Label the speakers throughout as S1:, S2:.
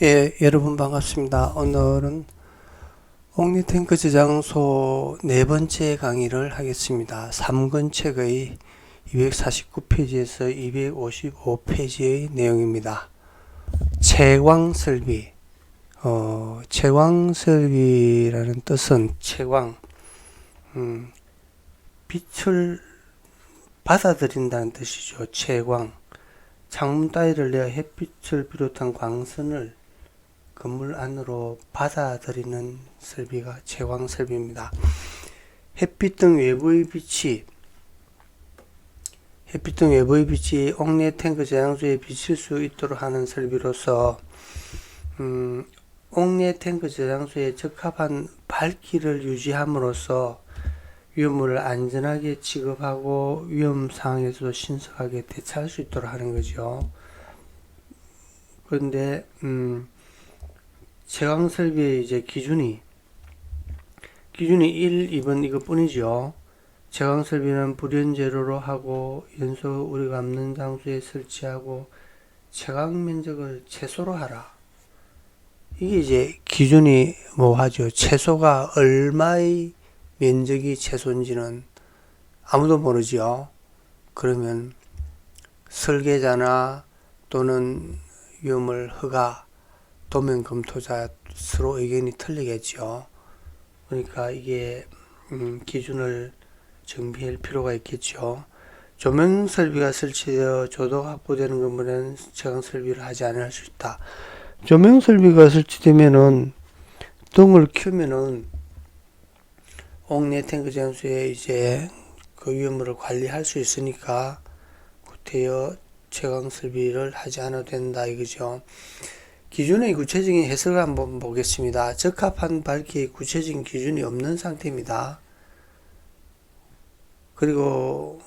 S1: 예, 여러분 반갑습니다. 오늘은 옥리 탱크 저장소 네 번째 강의를 하겠습니다. 3권 책의 249페이지에서 255페이지의 내용입니다. 채광 설비. 어, 채광 설비라는 뜻은 채광, 음, 빛을 받아들인다는 뜻이죠. 채광. 창문 따위를 내어 햇빛을 비롯한 광선을 건물 안으로 받아들이는 설비가 채광 설비입니다. 햇빛 등 외부의 빛이 햇빛 등 외부의 빛이 옥내 탱크 저장소에 비칠 수 있도록 하는 설비로서 음, 옥내 탱크 저장소에 적합한 밝기를 유지함으로써 위험물을 안전하게 취급하고 위험 상황에서도 신속하게 대처할 수 있도록 하는 거죠. 그런데 음, 채광 설비의 이제 기준이 기준이 1, 2번 이것뿐이죠. 채광 설비는 불연 재료로 하고 연소 우리가 없는 장소에 설치하고 채광 면적을 최소로 하라. 이게 이제 기준이 뭐 하죠. 최소가 얼마의 면적이 최소인지는 아무도 모르죠. 그러면 설계자나 또는 위험을 허가 도면 검토자 서로 의견이 틀리겠죠. 그러니까 이게 음, 기준을 정비할 필요가 있겠죠. 조명 설비가 설치되어 조도 확보되는 건물에는 채광 설비를 하지 않을 수 있다. 조명 설비가 설치되면은 등을 켜면은 옥내 탱크 장소에 이제 그 위험물을 관리할 수 있으니까 구태여 채광 설비를 하지 않아도 된다 이거죠. 기준의 구체적인 해석을 한번 보겠습니다. 적합한 밝기의 구체적인 기준이 없는 상태입니다. 그리고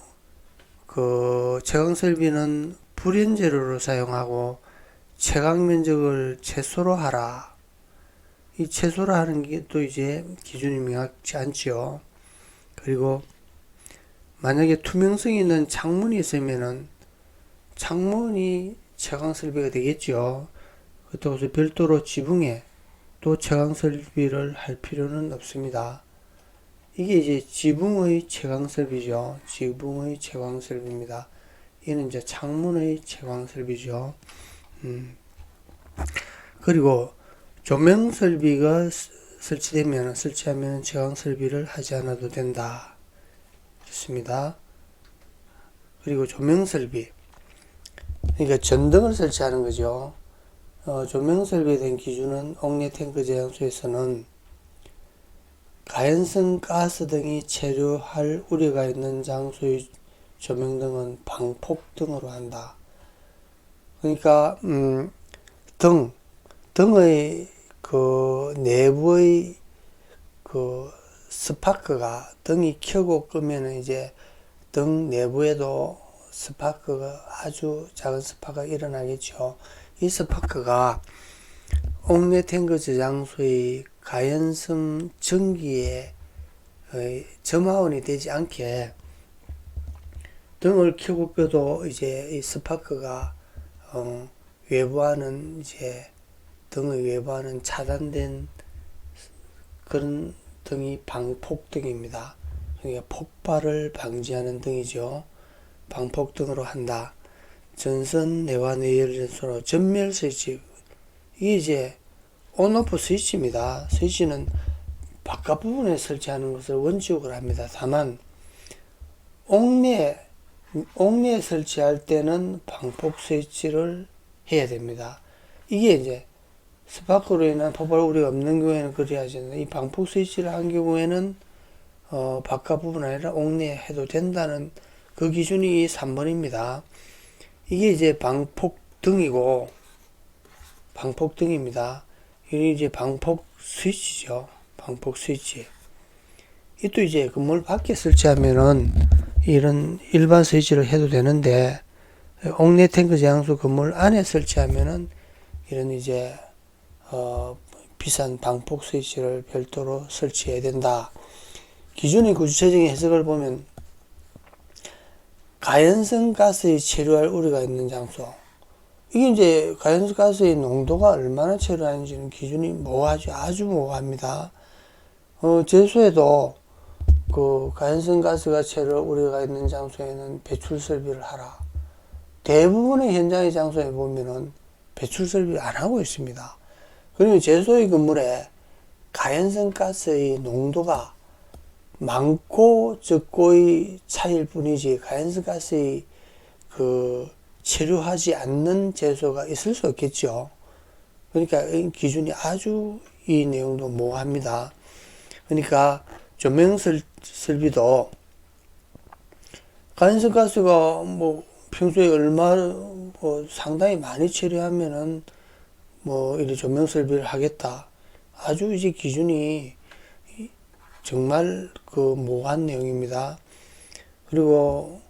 S1: 그 채광 설비는 불연 재료로 사용하고 채광 면적을 최소로 하라. 이 최소로 하는 게 또 이제 기준이 명확치 않지요. 그리고 만약에 투명성이 있는 창문이 있으면은 창문이 채광 설비가 되겠죠. 그렇다고 해서 별도로 지붕에 또 채광 설비를 할 필요는 없습니다. 이게 이제 지붕의 채광 설비죠. 지붕의 채광 설비입니다. 이는 이제 창문의 채광 설비죠. 음. 그리고 조명 설비가 설치되면 설치하면 채광 설비를 하지 않아도 된다. 좋습니다. 그리고 조명 설비. 그러니까 전등을 설치하는 거죠. 어, 조명 대한 기준은 옥내 탱크 제한소에서는 가연성 가스 등이 체류할 우려가 있는 장소의 조명 등은 방폭 등으로 한다. 그러니까 음, 등 등의 그 내부의 그 스파크가 등이 켜고 끄면 이제 등 내부에도 스파크가 아주 작은 스파크가 일어나겠죠. 이 스파크가 옥내 탱크 저장소의 가연성 전기에 점화원이 되지 않게 등을 켜고 끄도 이제 이 스파크가 어, 외부와는 이제 등의 외부와는 차단된 그런 등이 방폭등입니다. 그러니까 폭발을 방지하는 등이죠. 방폭등으로 한다. 전선 내와 내열 전소로 전멸 스위치 이게 이제 온오프 스위치입니다. 스위치는 바깥 부분에 설치하는 것을 원칙으로 합니다. 다만 옥내 옥내에 설치할 때는 방폭 스위치를 해야 됩니다. 이게 이제 스파크로 인한 폭발 우려가 없는 경우에는 그래야지 이 방폭 스위치를 한 경우에는 어, 바깥 부분 아니라 옥내에 해도 된다는 그 기준이 3번입니다. 이게 이제 방폭등이고 방폭등입니다. 이게 이제 방폭 스위치죠. 방폭 스위치. 이또 이제 건물 밖에 설치하면은 이런 일반 스위치를 해도 되는데 옥내 탱크 제한소 건물 안에 설치하면은 이런 이제 어 비싼 방폭 스위치를 별도로 설치해야 된다. 기준의 구체적인 해석을 보면 가연성 가스의 체류할 우려가 있는 장소 이게 이제 가연가스의 농도가 얼마나 체류하는지는 기준이 모호하죠. 아주 모호합니다. 어, 제소에도 그 가연성 가스가 체류 우려가 있는 장소에는 배출 설비를 하라. 대부분의 현장의 장소에 보면은 배출 설비를 안 하고 있습니다. 그리고 제소의 건물에 가연성 가스의 농도가 많고 적고의 차이일 뿐이지 가연성 가스의 그 체류하지 않는 제소가 있을 수 없겠죠. 그러니까 이 기준이 아주 이 내용도 모호합니다. 그러니까 조명 설- 설비도 가연성 가스가 뭐 평소에 얼마 뭐 상당히 많이 체류하면은 뭐 이런 조명 설비를 하겠다. 아주 이제 기준이 정말 그 모호한 내용입니다. 그리고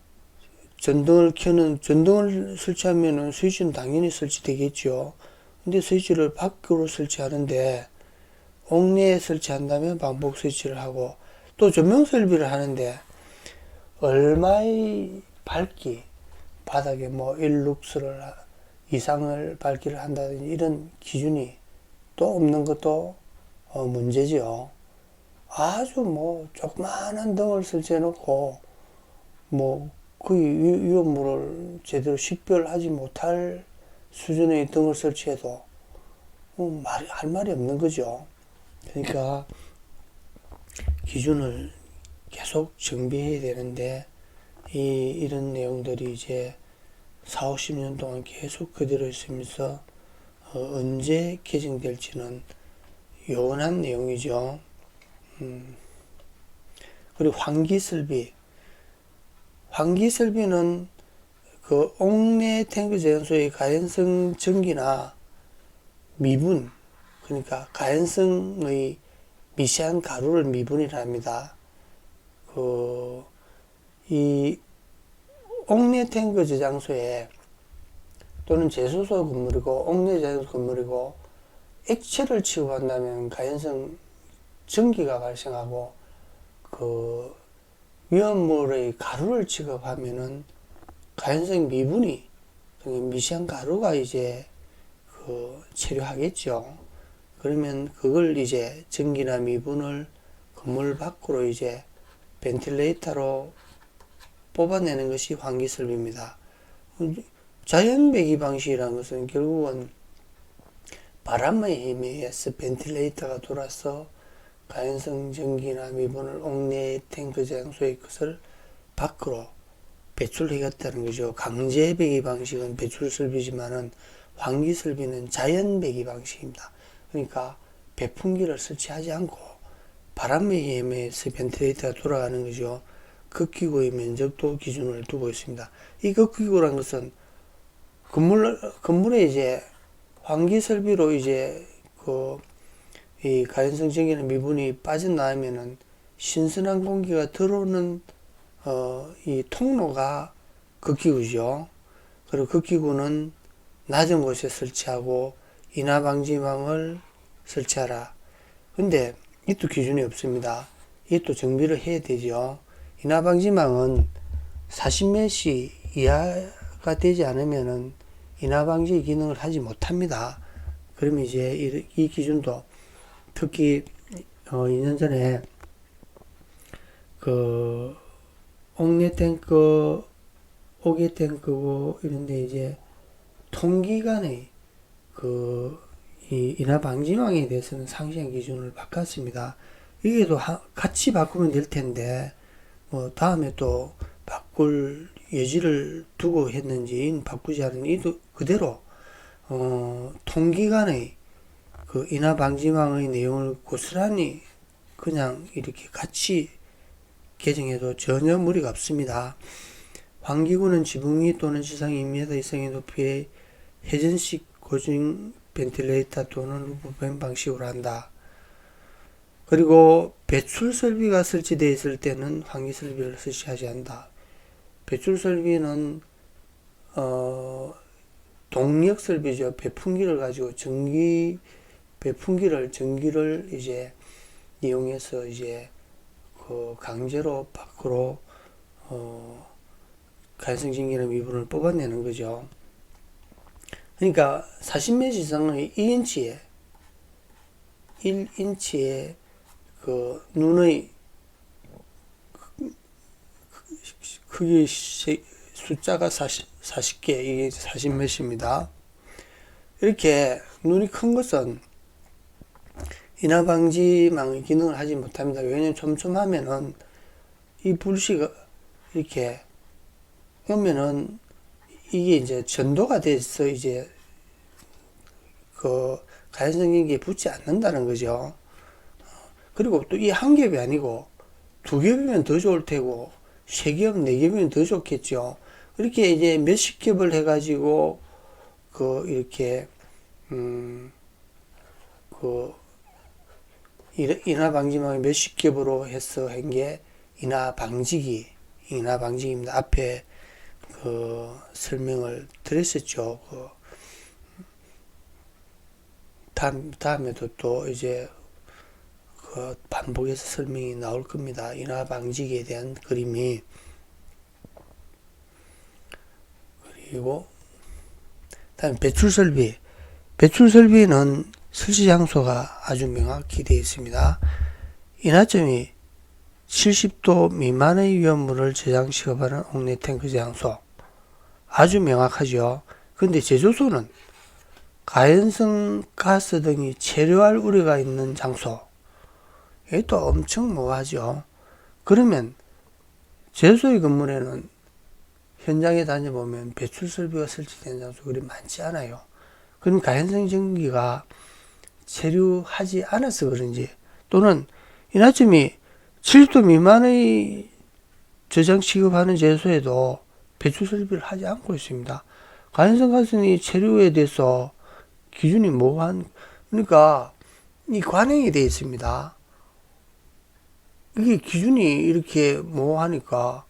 S1: 전등을 켜는 전등을 설치하면은 스위치는 당연히 설치되겠죠. 근데 스위치를 밖으로 설치하는데 옥내에 설치한다면 반복 스위치를 하고 또 조명 설비를 하는데 얼마의 밝기 바닥에 뭐 1룩스를 이상을 밝기를 한다든지 이런 기준이 또 없는 것도 어, 문제지요. 아주 뭐 조그마한 등을 설치해 놓고 뭐그 위험물을 제대로 식별하지 못할 수준의 등을 설치해도 어, 말이 할 말이 없는 거죠. 그러니까 기준을 계속 정비해야 되는데 이 이런 내용들이 이제 4, 50년 동안 계속 그대로 있으면서 어, 언제 개정될지는 요원한 내용이죠. 음. 그리고 환기설비. 환기설비는 그 옥내 탱크 제연소의 가연성 전기나 미분, 그러니까 가연성의 미세한 가루를 미분이라 합니다. 그, 이 옥내 탱크 저장소에 또는 제소소 건물이고 옥내 제소소 건물이고 액체를 취급한다면 가연성 전기가 발생하고 그 위험물의 가루를 취급하면은 가연성 미분이 미세한 가루가 이제 그 체류하겠죠. 그러면 그걸 이제 전기나 미분을 건물 밖으로 이제 벤틸레이터로 뽑아내는 것이 환기 설비입니다. 자연 배기 방식이라는 것은 결국은 바람의 힘에 의해서 벤틸레이터가 돌아서 가연성 전기나 미분을 옥내 탱크 장소의 것을 밖으로 배출하겠다는 거죠. 강제 배기 방식은 배출 설비지만은 환기 설비는 자연 배기 방식입니다. 그러니까 배풍기를 설치하지 않고 바람의 힘에 의해서 벤틸레이터가 돌아가는 거죠. 극기구의 면적도 기준을 두고 있습니다. 이 극기구라는 것은 건물, 건물에 이제 환기 설비로 이제 그, 이 가연성 전기나 미분이 빠져나오면은 신선한 공기가 들어오는, 어, 이 통로가 극기구죠. 그리고 극기구는 낮은 곳에 설치하고 인하 방지망을 설치하라. 근데 이또 기준이 없습니다. 이또 정비를 해야 되죠. 인하 방지망은 40메시 이하가 되지 않으면은 인하 방지 기능을 하지 못합니다. 그러면 이제 이, 이 기준도 특히 어 2년 전에 그 옥내 탱크, 옥외 탱크고 이런데 이제 통기간의 그이 인하 방지망에 대해서는 상시한 기준을 바꿨습니다. 이게 또 하, 같이 바꾸면 될 텐데 뭐 다음에 또 바꿀 여지를 두고 했는지 바꾸지 않은 이도 그대로 어, 통기간의 그 인하 방지망의 내용을 고스란히 그냥 이렇게 같이 개정해도 전혀 무리가 없습니다. 환기구는 지붕 위 또는 지상 2m 이상의 높이의 회전식 고정 벤틸레이터 또는 루프팬 방식으로 한다. 그리고 배출 설비가 설치되어 있을 때는 환기 설비를 설치하지 않는다. 배출 설비는 어, 동력 설비죠. 배풍기를 가지고 전기 배풍기를 전기를 이제 이용해서 이제 그 강제로 밖으로 어, 갈성전기나 미분을 뽑아내는 거죠. 그러니까 40m 이상의 2인치에 1인치에 그 눈의 크기 세- 숫자가 40, 40개 이게 40몇입니다. 이렇게 눈이 큰 것은 인화 방지망의 기능을 하지 못합니다. 왜냐면 촘촘하면은 이 불씨가 이렇게 오면은 이게 이제 전도가 돼서 이제 그 가연성 전기에 붙지 않는다는 거죠. 그리고 또 이 한 겹이 아니고 두 겹이면 더 좋을 테고 세 겹, 네 겹이면 더 좋겠죠. 이렇게 이제 몇십 겹을 해가지고 그 이렇게 음그 인화 방지망이 몇십 겹으로 해서 한 게 인화 방지기, 인화 방지기입니다. 앞에 그 설명을 드렸었죠. 그 다음 다음에도 또 이제 그 반복해서 설명이 나올 겁니다. 인화 방지기에 대한 그림이 그리고 다음 배출 설비. 배출 설비는 설치 장소가 아주 명확히 되어 있습니다. 인하점이 70도 미만의 위험물을 저장 시급하는 옥내 탱크 장소. 아주 명확하죠. 근데 제조소는 가연성 가스 등이 체류할 우려가 있는 장소. 이것도 엄청 모호하죠. 그러면 제소의 건물에는 현장에 다녀보면 배출 설비가 설치된 장소 그리 많지 않아요. 그럼 가연성 전기가 체류하지 않아서 그런지 또는 인하점이 70도 미만의 저장 취급하는 제소에도 배출 설비를 하지 않고 있습니다. 가연성 가스는 체류에 대해서 기준이 모호한 그러니까 이 관행이 되어 있습니다. 이게 기준이 이렇게 모호하니까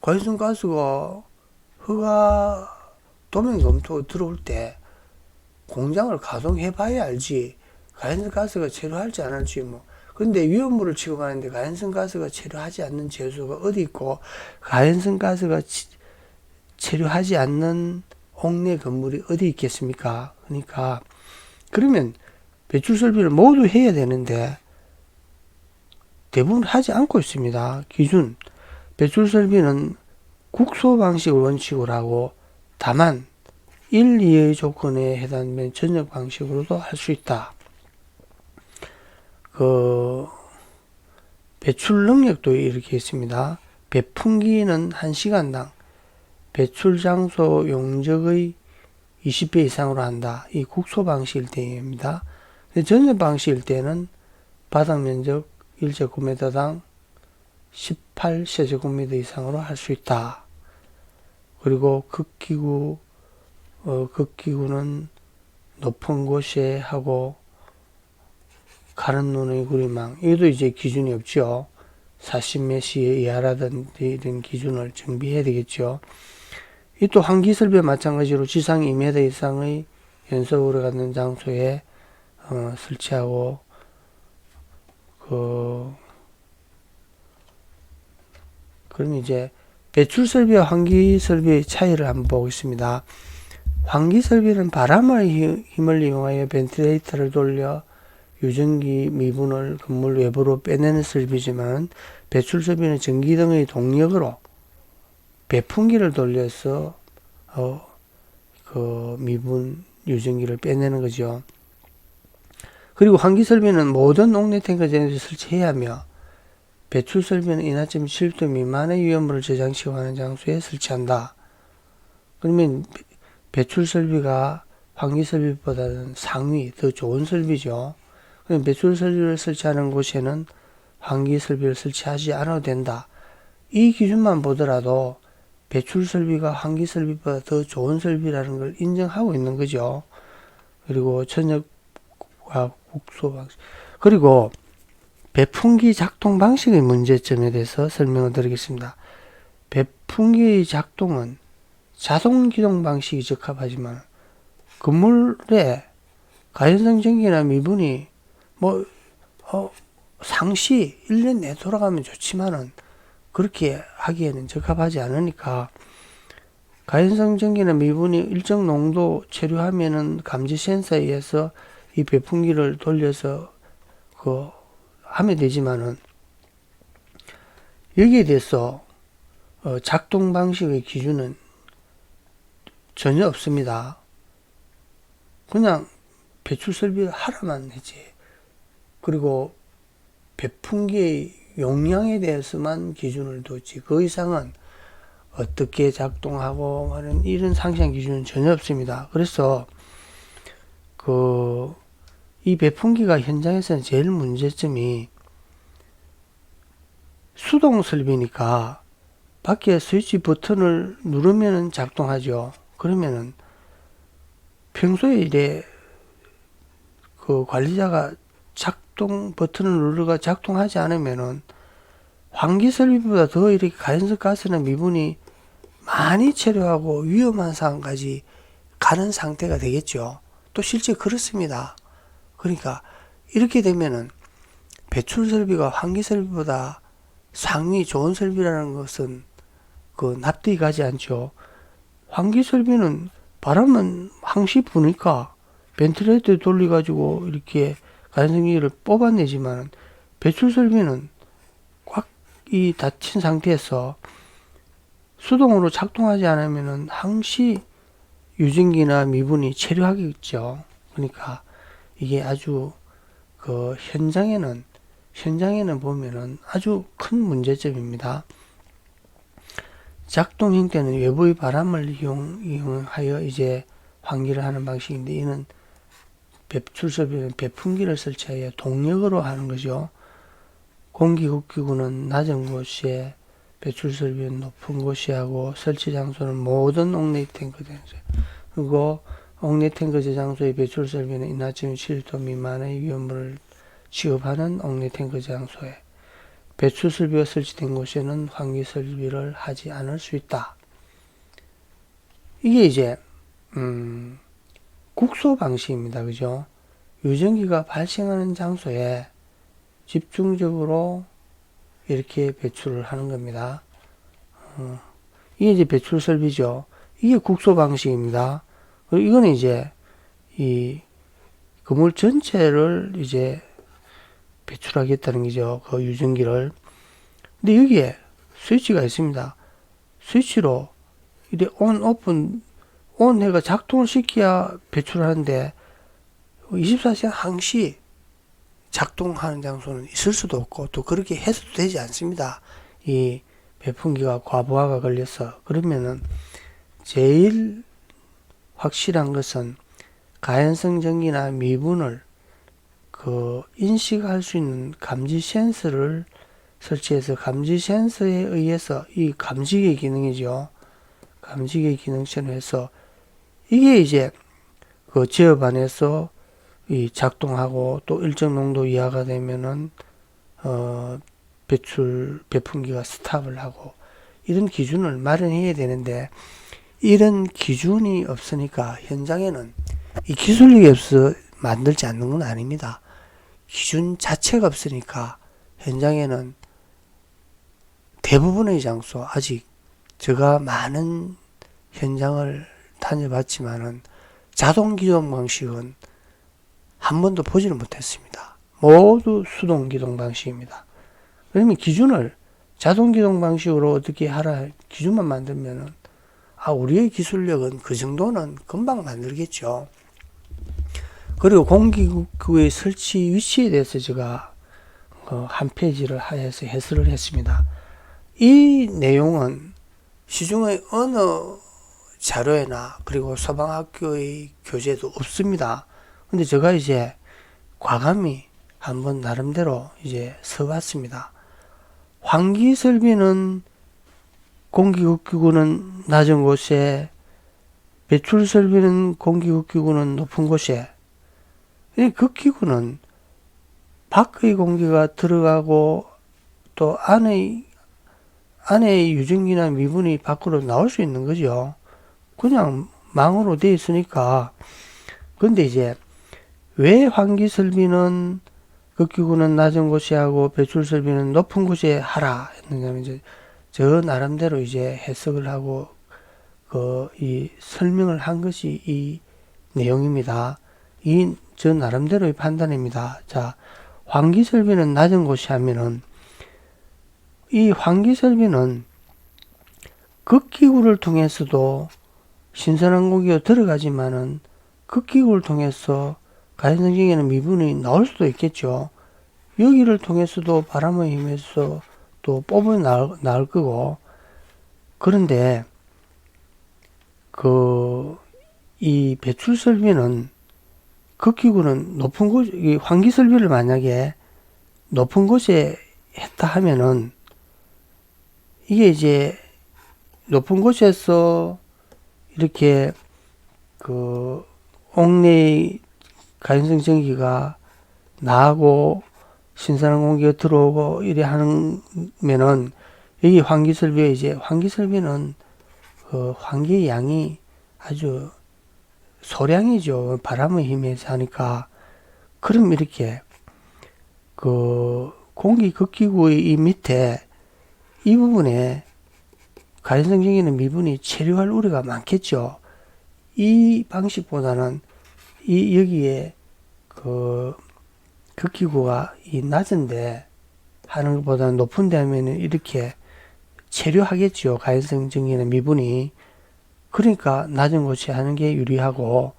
S1: 가연성 가스가 허가 도면 검토 들어올 때 공장을 가동해 봐야 알지 가연성 가스가 체류할지 안 할지 뭐 근데 위험물을 취급하는데 가연성 가스가 체류하지 않는 제소가 어디 있고 가연성 가스가 치- 체류하지 않는 옥내 건물이 어디 있겠습니까? 그러니까 그러면 배출 설비를 모두 해야 되는데 대부분 하지 않고 있습니다. 기준 배출 설비는 국소 방식을 원칙으로 하고 다만 1, 2의 조건에 해당되는 전역 방식으로도 할 수 있다. 그 배출 능력도 이렇게 있습니다. 배풍기는 1시간당 배출 장소 용적의 20배 이상으로 한다. 이 국소 방식일 때입니다. 전역 방식일 때는 바닥 면적 1제곱미터당 18세제곱미터 이상으로 할 수 있다. 그리고 극기구, 어, 극기구는 높은 곳에 하고 가른 눈의 구리망 이것도 이제 기준이 없죠. 40몇 이하라든지 이런 기준을 정비해야 되겠죠. 이 또 환기설비와 마찬가지로 지상 2m 이상의 연속으로 갖는 장소에 어, 설치하고 그 그럼 이제 배출 설비와 환기 설비의 차이를 한번 보겠습니다. 환기 설비는 바람의 힘- 힘을 이용하여 벤틸레이터를 돌려 유전기 미분을 건물 외부로 빼내는 설비지만 배출 설비는 전기 등의 동력으로 배풍기를 돌려서 어, 그 미분 유전기를 빼내는 거죠. 그리고 환기 설비는 모든 옥내 탱크장에서 설치해야 하며 배출 설비는 인하점 7도 미만의 위험물을 저장시하는 장소에 설치한다. 그러면 배- 배출 설비가 환기 설비보다는 상위, 더 좋은 설비죠. 그럼 배출 설비를 설치하는 곳에는 환기 설비를 설치하지 않아도 된다. 이 기준만 보더라도 배출 설비가 환기 설비보다 더 좋은 설비라는 걸 인정하고 있는 거죠. 그리고 전역과 국소 방식. 그리고 배풍기 작동 방식의 문제점에 대해서 설명을 드리겠습니다. 배풍기의 작동은 자동 기동 방식이 적합하지만 건물에 가연성 전기나 미분이 뭐 어, 상시 1년 내 돌아가면 좋지만은 그렇게 하기에는 적합하지 않으니까 가연성 전기나 미분이 일정 농도 체류하면은 감지 센서에 의해서 이 배풍기를 돌려서 그 하면 되지만은 여기에 대해서 어, 작동 방식의 기준은 전혀 없습니다. 그냥 배출 설비를 하라만 하지. 그리고 배풍기의 용량에 대해서만 기준을 뒀지. 그 이상은 어떻게 작동하고 하는 이런 상세한 기준은 전혀 없습니다. 그래서 그 이 배풍기가 현장에서는 제일 문제점이 수동 설비니까 밖에 스위치 버튼을 누르면은 작동하죠. 그러면은 평소에 이래 그 관리자가 작동 버튼을 누르가 작동하지 않으면은 환기 설비보다 더 이렇게 가연성 가스나 미분이 많이 체류하고 위험한 상황까지 가는 상태가 되겠죠. 또 실제 그렇습니다. 그러니까 이렇게 되면은 배출 설비가 환기 설비보다 상위 좋은 설비라는 것은 그 납득이 가지 않죠. 환기 설비는 바람은 항시 부니까 벤틀레이터 돌려가지고 이렇게 가연성기를 뽑아내지만 배출 설비는 꽉 이 닫힌 상태에서 수동으로 작동하지 않으면은 항시 유증기나 미분이 체류하겠죠. 그러니까 이게 아주 그 현장에는 현장에는 보면은 아주 큰 문제점입니다. 작동형 때는 외부의 바람을 이용, 이용하여 이제 환기를 하는 방식인데 이는 배출 설비는 배풍기를 설치하여 동력으로 하는 거죠. 공기급기구는 낮은 곳에 배출 설비는 높은 곳에 하고 설치 장소는 모든 옥내이 탱크 장소 그리고 옥내 탱크 저장소의 배출 설비는 인하점 7도 미만의 위험물을 취급하는 옥내 탱크 장소에 배출 설비가 설치된 곳에는 환기 설비를 하지 않을 수 있다. 이게 이제 음, 국소 방식입니다. 그죠? 유전기가 발생하는 장소에 집중적으로 이렇게 배출을 하는 겁니다. 어, 이게 이제 배출 설비죠. 이게 국소 방식입니다. 이거는 이제 이 건물 전체를 이제 배출하겠다는 거죠. 그 유전기를. 근데 여기에 스위치가 있습니다. 스위치로 이래 온, 오픈, 온 해가 작동을 시켜야 배출하는데 24시간 항시 작동하는 장소는 있을 수도 없고 또 그렇게 해서도 되지 않습니다. 이 배풍기가 과부하가 걸려서 그러면은 제일 확실한 것은 가연성 전기나 미분을 그 인식할 수 있는 감지 센서를 설치해서 감지 센서에 의해서 이 감지기 기능이죠. 감지기 기능처럼 해서 이게 이제 그 제어 반에서 이 작동하고 또 일정 농도 이하가 되면은 어 배출 배풍기가 스탑을 하고 이런 기준을 마련해야 되는데 이런 기준이 없으니까 현장에는 이 기술력이 없어 만들지 않는 건 아닙니다. 기준 자체가 없으니까 현장에는 대부분의 장소 아직 제가 많은 현장을 다녀봤지만은 자동 기동 방식은 한 번도 보지를 못했습니다. 모두 수동 기동 방식입니다. 그러면 기준을 자동 기동 방식으로 어떻게 하라 기준만 만들면은 아 우리의 기술력은 그 정도는 금방 만들겠죠. 그리고 공기구의 설치 위치에 대해서 제가 어, 한 페이지를 하여서 해설을 했습니다. 이 내용은 시중의 어느 자료에나 그리고 소방학교의 교재도 없습니다. 근데 제가 이제 과감히 한번 나름대로 이제 써봤습니다. 환기 설비는 공기급기구는 낮은 곳에 배출 설비는 공기급기구는 높은 곳에 그 기구는 밖의 공기가 들어가고 또 안의 안의 유증기나 미분이 밖으로 나올 수 있는 거죠. 그냥 망으로 되어 있으니까. 근데 이제 왜 환기 설비는 극기구는 낮은 곳에 하고 배출 설비는 높은 곳에 하라 했느냐면 이제 저 나름대로 이제 해석을 하고 그 이 설명을 한 것이 이 내용입니다. 이 저 나름대로의 판단입니다. 자, 환기 설비는 낮은 곳이 하면은 이 환기 설비는 극기구를 통해서도 신선한 공기가 들어가지만은 극기구를 통해서 가연성경에는 미분이 나올 수도 있겠죠. 여기를 통해서도 바람의 힘에서 또 뽑아 나올, 나올 거고 그런데 그 이 배출 설비는 극기구는 높은 곳, 이 환기 설비를 만약에 높은 곳에 했다 하면은 이게 이제 높은 곳에서 이렇게 그 옥내의 가연성 전기가 나고 신선한 공기가 들어오고 이래 하면은 여기 환기 설비에 이제 환기 설비는 그 환기의 양이 아주 소량이죠. 바람의 힘에서 하니까 그럼 이렇게 그 공기 극기구의 이 밑에 이 부분에 가연성적인 미분이 체류할 우려가 많겠죠. 이 방식보다는 이 여기에 그 극기구가 이 낮은데 하는 것보다는 높은 데 하면은 이렇게 체류하겠죠. 가연성적인 미분이 그러니까 낮은 곳에 하는 게 유리하고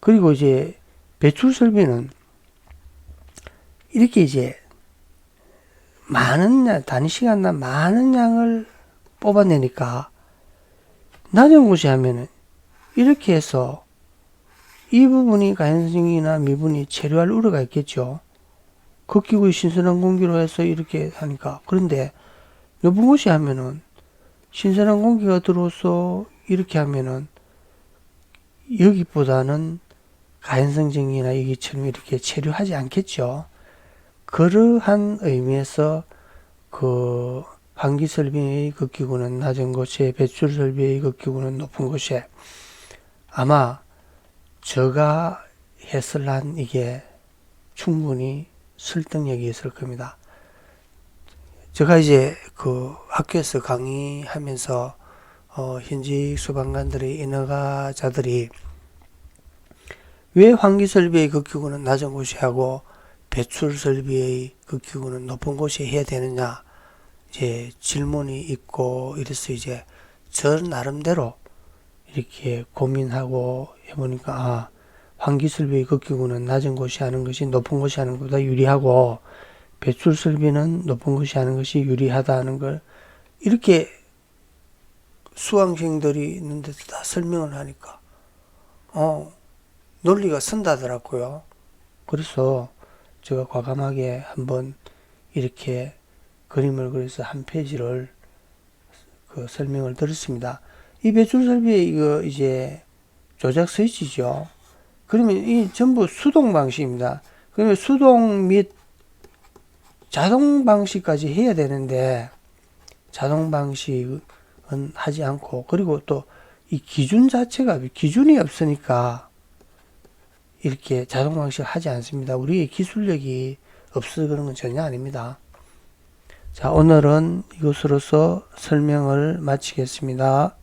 S1: 그리고 이제 배출 설비는 이렇게 이제 많은 양, 단위 시간당 많은 양을 뽑아내니까 낮은 곳에 하면은 이렇게 해서 이 부분이 가연성이나 미분이 체류할 우려가 있겠죠. 극기구의 신선한 공기로 해서 이렇게 하니까 그런데 높은 곳에 하면은 신선한 공기가 들어와서 이렇게 하면은 여기보다는 가연성적이나 여기처럼 이렇게 체류하지 않겠죠. 그러한 의미에서 그 환기 설비의 극기구는 낮은 곳에 배출 설비의 극기구는 높은 곳에 아마 제가 했을 한 이게 충분히 설득력이 있을 겁니다. 제가 이제 그 학교에서 강의하면서 어, 현직 수방관들의 인허가자들이 왜 환기 설비의 극기구는 낮은 곳에 하고 배출 설비의 극기구는 높은 곳에 해야 되느냐? 이제 질문이 있고 이래서 이제 저 나름대로 이렇게 고민하고 해보니까 아 환기 설비의 극기구는 낮은 곳이 하는 것이 높은 곳이 하는 것보다 유리하고 배출 설비는 높은 곳이 하는 것이 유리하다는 걸 이렇게 수강생들이 있는데도 다 설명을 하니까 어 논리가 선다더라고요. 그래서 제가 과감하게 한번 이렇게 그림을 그려서 한 페이지를 그 설명을 드렸습니다. 이 배출 설비의 이거 이제 조작 스위치죠. 그러면 이 전부 수동 방식입니다. 그러면 수동 및 자동 방식까지 해야 되는데 자동 방식은 하지 않고 그리고 또 이 기준 자체가 기준이 없으니까 이렇게 자동 방식 하지 않습니다. 우리의 기술력이 없어서 그런 건 전혀 아닙니다. 자, 오늘은 이것으로서 설명을 마치겠습니다.